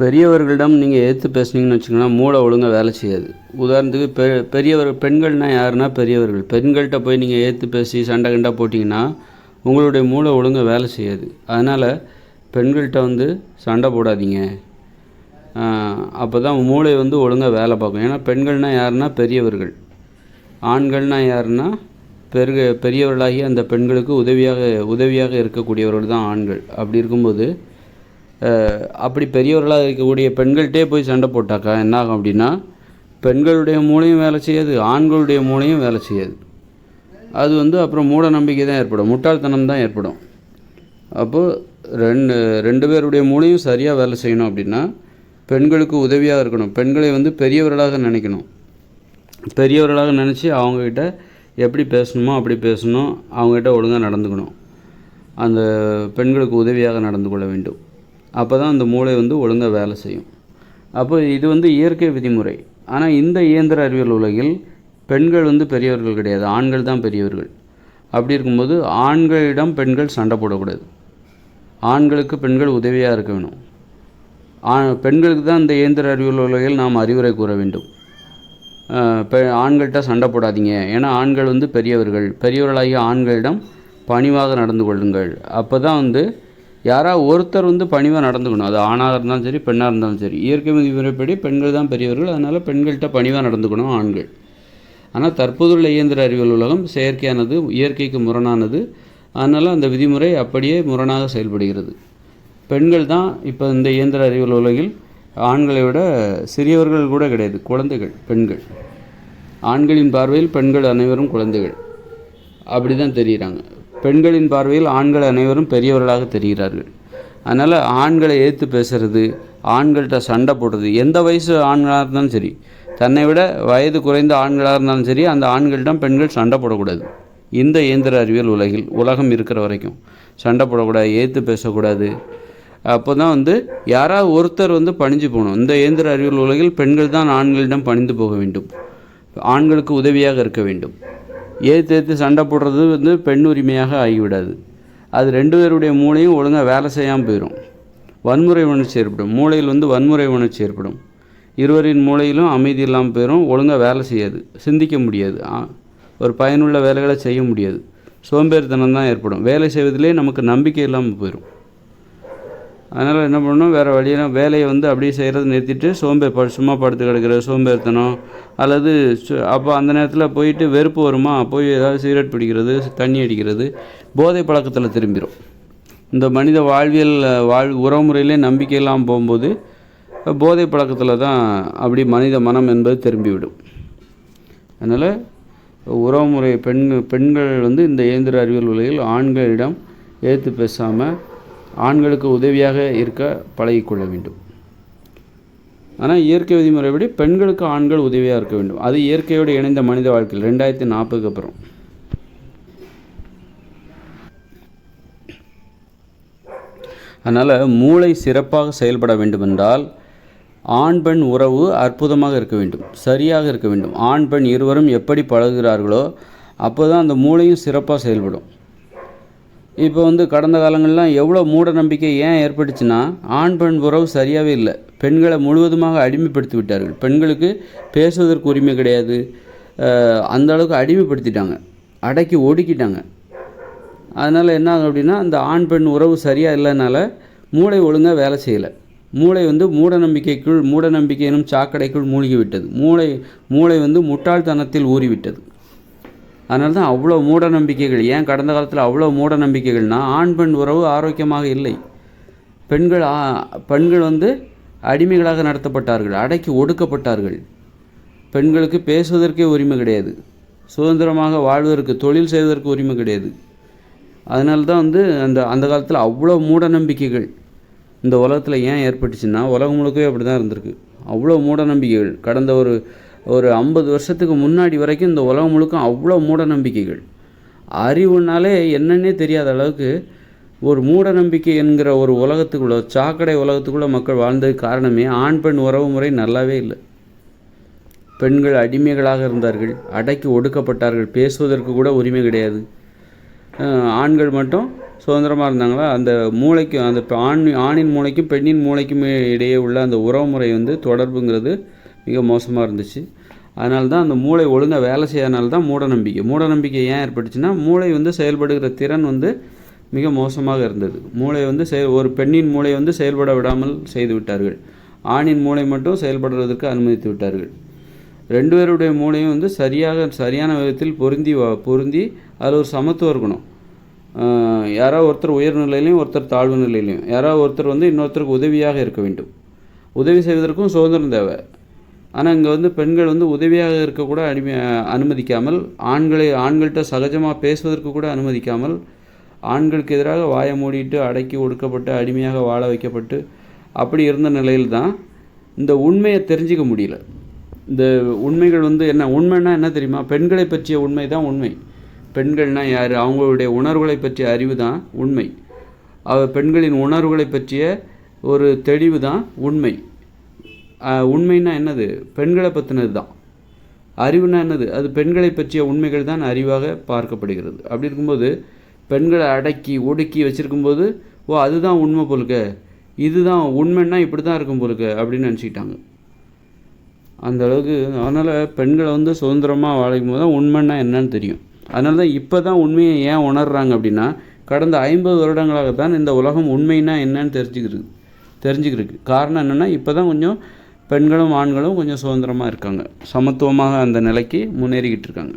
பெரியவர்களிடம் நீங்கள் எடுத்து பேசுனீங்கன்னு வச்சுக்கோங்களேன் மூளை ஒழுங்காக வேலை செய்யாது. உதாரணத்துக்கு பெ பெரியவர் பெண்கள்னால் யாருன்னா பெரியவர்கள். பெண்கள்கிட்ட போய் நீங்கள் ஏற்று பேசி சண்டை கண்டா போட்டிங்கன்னா உங்களுடைய மூளை ஒழுங்காக வேலை செய்யாது. அதனால் பெண்கள்கிட்ட வந்து சண்டை போடாதீங்க. அப்போ தான் மூளை வந்து ஒழுங்காக வேலை பார்க்கும். ஏன்னா பெண்கள்னால் யாருன்னா பெரியவர்கள். ஆண்கள்னால் யாருன்னா பெருக பெரியவர்களாகி அந்த பெண்களுக்கு உதவியாக உதவியாக இருக்கக்கூடியவர்கள் தான் ஆண்கள். அப்படி இருக்கும்போது அப்படி பெரியவர்களாக இருக்கக்கூடிய பெண்கள்கிட்டே போய் சண்டை போட்டாக்கா என்ன ஆகும் அப்படின்னா பெண்களுடைய மூளையும் வேலை செய்யாது ஆண்களுடைய மூளையும் வேலை செய்யாது. அது வந்து அப்புறம் மூட நம்பிக்கை தான் ஏற்படும் முட்டாள்தனம் தான் ஏற்படும். அப்போது ரெண்டு ரெண்டு பேருடைய மூளையும் சரியாக வேலை செய்யணும் அப்படின்னா பெண்களுக்கு உதவியாக இருக்கணும். பெண்களை வந்து பெரியவர்களாக நினைக்கணும். பெரியவர்களாக நினச்சி அவங்கக்கிட்ட எப்படி பேசணுமோ அப்படி பேசணும் அவங்ககிட்ட ஒழுங்காக நடந்துக்கணும். அந்த பெண்களுக்கு உதவியாக நடந்து கொள்ள வேண்டும். அப்போ தான் அந்த மூளை வந்து ஒழுங்காக வேலை செய்யும். அப்போ இது வந்து இயற்கை விதிமுறை. ஆனால் இந்த இயந்திர அறிவியல் உலகில் பெண்கள் வந்து பெரியவர்கள் கிடையாது. ஆண்கள் தான் பெரியவர்கள். அப்படி இருக்கும்போது ஆண்களிடம் பெண்கள் சண்டை போடக்கூடாது. ஆண்களுக்கு பெண்கள் உதவியாக இருக்க வேணும் ஆ- பெண்களுக்கு தான் இந்த இயந்திர அறிவியல் உலகில் நாம் அறிவுரை கூற வேண்டும். பெ ஆண்கள்கிட்ட சண்டை போடாதீங்க. ஏன்னா ஆண்கள் வந்து பெரியவர்கள். பெரியவர்களாகிய ஆண்களிடம் பணிவாக நடந்து கொள்ளுங்கள். அப்போ தான் வந்து யாராவது ஒருத்தர் வந்து பணிவாக நடந்துக்கணும். அது ஆணாக இருந்தாலும் சரி பெண்ணாக இருந்தாலும் சரி. இயற்கை விதிமுறைப்படி பெண்கள் தான் பெரியவர்கள். அதனால் பெண்கள்கிட்ட பணிவாக நடந்துக்கணும் ஆண்கள். ஆனால் தற்போதுள்ள இயந்திர அறிவியல் உலகம் செயற்கையானது இயற்கைக்கு முரணானது. அதனால் அந்த விதிமுறை அப்படியே முரணாக செயல்படுகிறது. பெண்கள் தான் இப்போ இந்த இயந்திர அறிவியல் உலகில் ஆண்களை விட சிறியவர்கள் கூட கிடையாது. குழந்தைகள் பெண்கள். ஆண்களின் பார்வையில் பெண்கள் அனைவரும் குழந்தைகள். அப்படி தான் தெரிகிறாங்க பெண்களின் பார்வையில் ஆண்கள் அனைவரும் பெரியவர்களாக தெரிகிறார்கள். அதனால் ஆண்களை ஏற்று பேசுறது ஆண்கள்கிட்ட சண்டை போடுறது எந்த வயசு ஆண்களாக இருந்தாலும் சரி தன்னை விட வயது குறைந்த ஆண்களாக இருந்தாலும் சரி அந்த ஆண்களிடம் பெண்கள் சண்டை போடக்கூடாது. இந்த இயந்திர அறிவியல் உலகில் உலகம் இருக்கிற வரைக்கும் சண்டை போடக்கூடாது ஏற்று பேசக்கூடாது. அப்போ தான் வந்து யாராவது ஒருத்தர் வந்து பணிஞ்சு போகணும். இந்த இயந்திர அறிவியல் உலகில் பெண்கள் தான் ஆண்களிடம் பணிந்து போக வேண்டும். ஆண்களுக்கு உதவியாக இருக்க வேண்டும். ஏற்று ஏற்று சண்டை போடுறது வந்து பெண் உரிமையாக ஆகிவிடாது. அது ரெண்டு பேருடைய மூளையும் ஒழுங்காக வேலை செய்யாமல் போயிடும் வன்முறை உணர்ச்சி ஏற்படும். மூளையில் வந்து வன்முறை உணர்ச்சி ஏற்படும். இருவரின் மூளையிலும் அமைதி இல்லாமல் போயிடும் ஒழுங்காக வேலை செய்யாது. சிந்திக்க முடியாது. ஆ, ஒரு பயனுள்ள வேலைகளை செய்ய முடியாது. சோம்பேறித்தனம் தான் ஏற்படும். வேலை செய்வதிலே நமக்கு நம்பிக்கை இல்லாமல் போயிடும் அதனால் என்ன பண்ணணும் வேறு வழியெல்லாம் வேலையை வந்து அப்படியே செய்கிறத நிறுத்திட்டு சோம்பேறி சும்மா படுத்து கிடக்கிற சோம்பேறித்தனம் அல்லது சு- அப்போ அந்த நேரத்தில் போயிட்டு வெறுப்பு வருமா? போய் ஏதாவது சிகரெட் பிடிக்கிறது தண்ணி அடிக்கிறது போதை பழக்கத்தில் திரும்பிடும் இந்த மனித வாழ்வியல் வாழ் உறவுமுறையிலே நம்பிக்கையெல்லாம் போகும்போது போதை பழக்கத்தில் தான் அப்படி மனித மனம் என்பது திரும்பிவிடும். அதனால் உறவுமுறை பெண் பெண்கள் வந்து இந்த இயந்திர அறிவியல் உலகில் ஆண்களிடம் ஏற்று பேசாமல் ஆண்களுக்கு உதவியாக இருக்க பழகிக்கொள்ள வேண்டும். ஆனால் இயற்கை விதிமுறைப்படி பெண்களுக்கு ஆண்கள் உதவியாக இருக்க வேண்டும். அது இயற்கையோடு இணைந்த மனித வாழ்க்கையில் ரெண்டாயிரத்தி நாற்பதுக்கு அப்புறம். அதனால் மூளை சிறப்பாக செயல்பட வேண்டுமென்றால் ஆண் பெண் உறவு அற்புதமாக இருக்க வேண்டும். சரியாக இருக்க வேண்டும். ஆண் பெண் இருவரும் எப்படி பழகுகிறார்களோ அப்போ தான் அந்த மூளையும் சிறப்பாக செயல்படும். இப்போ வந்து கடந்த காலங்கள்லாம் எவ்வளோ மூட நம்பிக்கை ஏன் ஏற்பட்டுச்சுன்னா ஆண் பெண் உறவு சரியாகவே இல்லை. பெண்களை முழுவதுமாக அடிமைப்படுத்தி விட்டார்கள் பெண்களுக்கு பேசுவதற்கு உரிமை கிடையாது. அந்த அளவுக்கு அடிமைப்படுத்திட்டாங்க. அடக்கி ஒடுக்கிட்டாங்க. அதனால் என்ன ஆகும் அப்படின்னா அந்த ஆண் பெண் உறவு சரியாக இல்லைனால மூளை ஒழுங்காக வேலை செய்யலை. மூளை வந்து மூட நம்பிக்கைக்குள் மூட நம்பிக்கை எனும் சாக்கடைக்குள் மூழ்கி விட்டது மூளை மூளை வந்து முட்டாள்தனத்தில் ஊறிவிட்டது. அதனால தான் அவ்வளோ மூட நம்பிக்கைகள் ஏன் கடந்த காலத்தில் அவ்வளோ மூட நம்பிக்கைகள்னா ஆண் பெண் உறவு ஆரோக்கியமாக இல்லை. பெண்கள் பெண்கள் வந்து அடிமைகளாக நடத்தப்பட்டார்கள் அடக்கி ஒடுக்கப்பட்டார்கள். பெண்களுக்கு பேசுவதற்கே உரிமை கிடையாது. சுதந்திரமாக வாழ்வதற்கு தொழில் செய்வதற்கு உரிமை கிடையாது. அதனால தான் வந்து அந்த அந்த காலத்தில் அவ்வளோ மூட நம்பிக்கைகள் இந்த உலகத்தில் ஏன் ஏற்பட்டுச்சுன்னா உலகம் முழுக்கவே அப்படி தான் இருந்திருக்கு. அவ்வளோ மூட நம்பிக்கைகள் கடந்த ஒரு ஒரு ஐம்பது வருஷத்துக்கு முன்னாடி வரைக்கும் இந்த உலகம் முழுக்க அவ்வளோ மூட நம்பிக்கைகள் அறிவுனாலே என்னன்னே தெரியாத அளவுக்கு ஒரு மூட நம்பிக்கை என்கிற ஒரு உலகத்துக்குள்ள சாக்கடை உலகத்துக்குள்ளே மக்கள் வாழ்ந்ததுக்கு காரணமே ஆண் பெண் உறவு முறை நல்லாவே இல்லை. பெண்கள் அடிமைகளாக இருந்தார்கள் அடக்கி ஒடுக்கப்பட்டார்கள் பேசுவதற்கு கூட உரிமை கிடையாது. ஆண்கள் மட்டும் சுதந்திரமாக இருந்தாங்களா? அந்த மூளைக்கும் அந்த ஆண் ஆணின் மூளைக்கும் பெண்ணின் மூளைக்கும் இடையே உள்ள அந்த உறவுமுறை வந்து தொடர்புங்கிறது மிக மோசமாக இருந்துச்சு. அதனால தான் அந்த மூளை ஒழுங்காக வேலை செய்யாதனால தான் மூட நம்பிக்கை மூட நம்பிக்கை ஏன் ஏற்பட்டுச்சுன்னா மூளை வந்து செயல்படுகிற திறன் வந்து மிக மோசமாக இருந்தது. மூளை வந்து செயல் ஒரு பெண்ணின் மூளை வந்து செயல்பட விடாமல் செய்து விட்டார்கள். ஆணின் மூளை மட்டும் செயல்படுவதற்கு அனுமதித்து விட்டார்கள். ரெண்டு பேருடைய மூளையும் வந்து சரியாக சரியான விதத்தில் பொருந்தி பொருந்தி அதில் ஒரு சமத்துவம் இருக்கணும். யாராவது யாரோ ஒருத்தர் உயர் நிலையிலையும் ஒருத்தர் தாழ்வு நிலையிலையும். யாரோ ஒருத்தர் வந்து இன்னொருத்தருக்கு உதவியாக இருக்க வேண்டும். உதவி செய்வதற்கும் சுதந்திரம் தேவை. ஆனால் இங்கே வந்து பெண்கள் வந்து உதவியாக இருக்கக்கூட அடிமை அனுமதிக்காமல் ஆண்களை ஆண்கள்கிட்ட சகஜமாக பேசுவதற்கு கூட அனுமதிக்காமல் ஆண்களுக்கு எதிராக வாயை மூடிட்டு அடக்கி ஒடுக்கப்பட்டு அடிமையாக வாழ வைக்கப்பட்டு அப்படி இருந்த நிலையில் தான் இந்த உண்மையை தெரிஞ்சிக்க முடியல. இந்த உண்மைகள் வந்து என்ன உண்மைன்னா என்ன தெரியுமா? பெண்களை பற்றிய உண்மை தான் உண்மை. பெண்கள்னால் யார்? அவங்களுடைய உணர்வுகளை பற்றிய அறிவு தான் உண்மை. அவ பெண்களின் உணர்வுகளை பற்றிய ஒரு தெளிவு தான் உண்மை. உண்மைன்னா என்னது? பெண்களை பற்றினது தான் அறிவுனா என்னது? அது பெண்களை பற்றிய உண்மைகள் தான் அறிவாக பார்க்கப்படுகிறது. அப்படி இருக்கும்போது பெண்களை அடக்கி ஒடுக்கி வச்சிருக்கும்போது ஓ அதுதான் உண்மை போலுக்க இதுதான் உண்மைன்னா இப்படி தான் இருக்கும் போலுக்க அப்படின்னு நினச்சிக்கிட்டாங்க. அந்த அளவுக்கு அதனால் பெண்களை வந்து சுதந்திரமாக வாழைக்கும் போது தான் உண்மைன்னா என்னன்னு தெரியும். அதனால தான் இப்போ தான் உண்மையை ஏன் உணர்றாங்க அப்படின்னா கடந்த ஐம்பது வருடங்களாக தான் இந்த உலகம் உண்மைன்னா என்னன்னு தெரிஞ்சுக்கிறது தெரிஞ்சுக்கிறதுக்கு. காரணம் என்னென்னா இப்போ தான் கொஞ்சம் பெண்களும் ஆண்களும் கொஞ்சம் சுதந்திரமாக இருக்காங்க. சமத்துவமாக அந்த நிலைக்கு முன்னேறிக்கிட்டு இருக்காங்க.